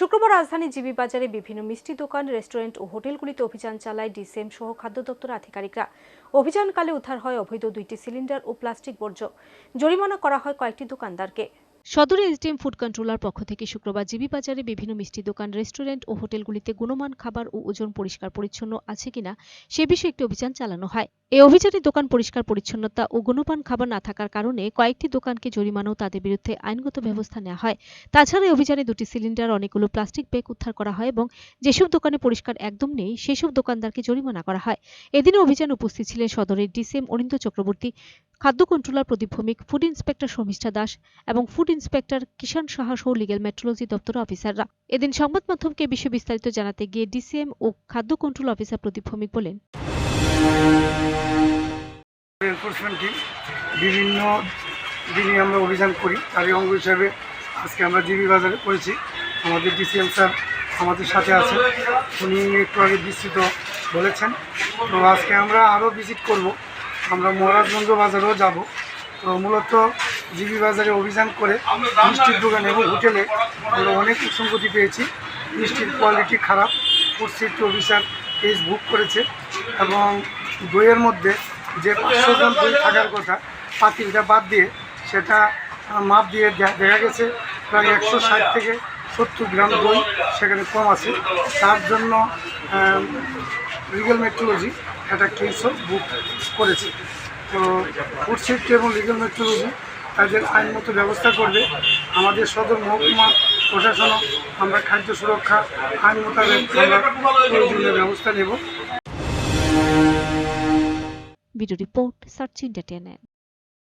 শুক্রবার রাজধানী জিবি বাজারে বিভিন্ন মিষ্টি দোকান, রেস্টুরেন্ট ও হোটেলগুলিতে অভিযান চালায় ডিসিএম সহ খাদ্য দপ্তর আধিকারিকরা। অভিযানকালে উদ্ধার হয় অবৈধ দুইটি সিলিন্ডার ও প্লাস্টিক বর্জ্য। জরিমানা করা হয় কয়েকটি দোকানদারকে। সদরে এসডিএম ফুড কন্ট্রোলার পক্ষ থেকে শুক্রবার জিবি বাজারে বিভিন্ন মিষ্টি দোকান, রেস্টুরেন্ট ও হোটেলগুলিতে গুণমান খাবার ও ওজন পরিষ্কার পরিচ্ছন্ন আছে কিনা সে বিষয়ে একটি অভিযান চালানো হয়। এই অভিযানে দোকান পরিষ্কার, পরিচ্ছন্নতা ও গুণমান খাবার না থাকার কারণে কয়েকটি দোকানকে জরিমানা ও তাদের বিরুদ্ধে আইনগত ব্যবস্থা নেওয়া হয়। তাছাড়া এই অভিযানে দুটি সিলিন্ডার, অনেকগুলো প্লাস্টিক ব্যাগ উদ্ধার করা হয় এবং যেসব দোকানে পরিষ্কার একদম নেই, সেসব দোকানদারকে জরিমানা করা হয়। এদিনে অভিযানে উপস্থিত ছিলেন সদরের ডিসিএম অরিন্দ চক্রবর্তী, খাদ্য controller Pradip Bhowmik, food inspector Sharmistha Das এবং ফুড ইন্সপেক্টর কিষাণ সাহা সহ লিগেল মেট্রোলজি দপ্তরের অফিসাররা। এদিন সংবাদ মাধ্যমকে বিষয়ে বিস্তারিত জানাতে গিয়ে ডিসিএম ও খাদ্য কন্ট্রোল অফিসার প্রদীপ ভৌমিক বলেন। এনফোর্সমেন্ট টিম বিভিন্ন দিনই আমরা অভিযান করি, তারই অঙ্গ হিসাবে আজকে আমরা জিবি বাজারে করেছি আমাদের ডিসিএম স্যার আমাদের সাথে আছে। উনি একটু আগে বিস্তৃত বলেছেন। তো আজকে আমরা আরও ভিজিট করব। আমরা মহারাজগঞ্জ বাজারেও যাব। তো মূলত জিবি বাজারে অভিযান করে মিষ্টির দোকান এবং হোটেলে আমরা অনেক উপসংগতি পেয়েছি। মিষ্টির কোয়ালিটি খারাপ। Food safety officer case book করেছে এবং দইয়ের মধ্যে যে পাঁচশো গ্রাম দই থাকার কথা পাতিলটা বাদ দিয়ে সেটা মাপ দিয়ে দেখা গেছে প্রায় একশো ষাট থেকে সত্তর গ্রাম দই সেখানে কম আছে। তার জন্য লিগাল মেট্রোলজি একটা কেসও বুক করেছে। তো ফুড সেফটি এবং লিগাল মেট্রোলজি তাদের আইনমত ব্যবস্থা করবে। আমাদের সদর মহকুমা প্রশাসনও আমরা খাদ্য সুরক্ষা আইন মোতাবেক আমরা ব্যবস্থা নেব। Video report search entertainment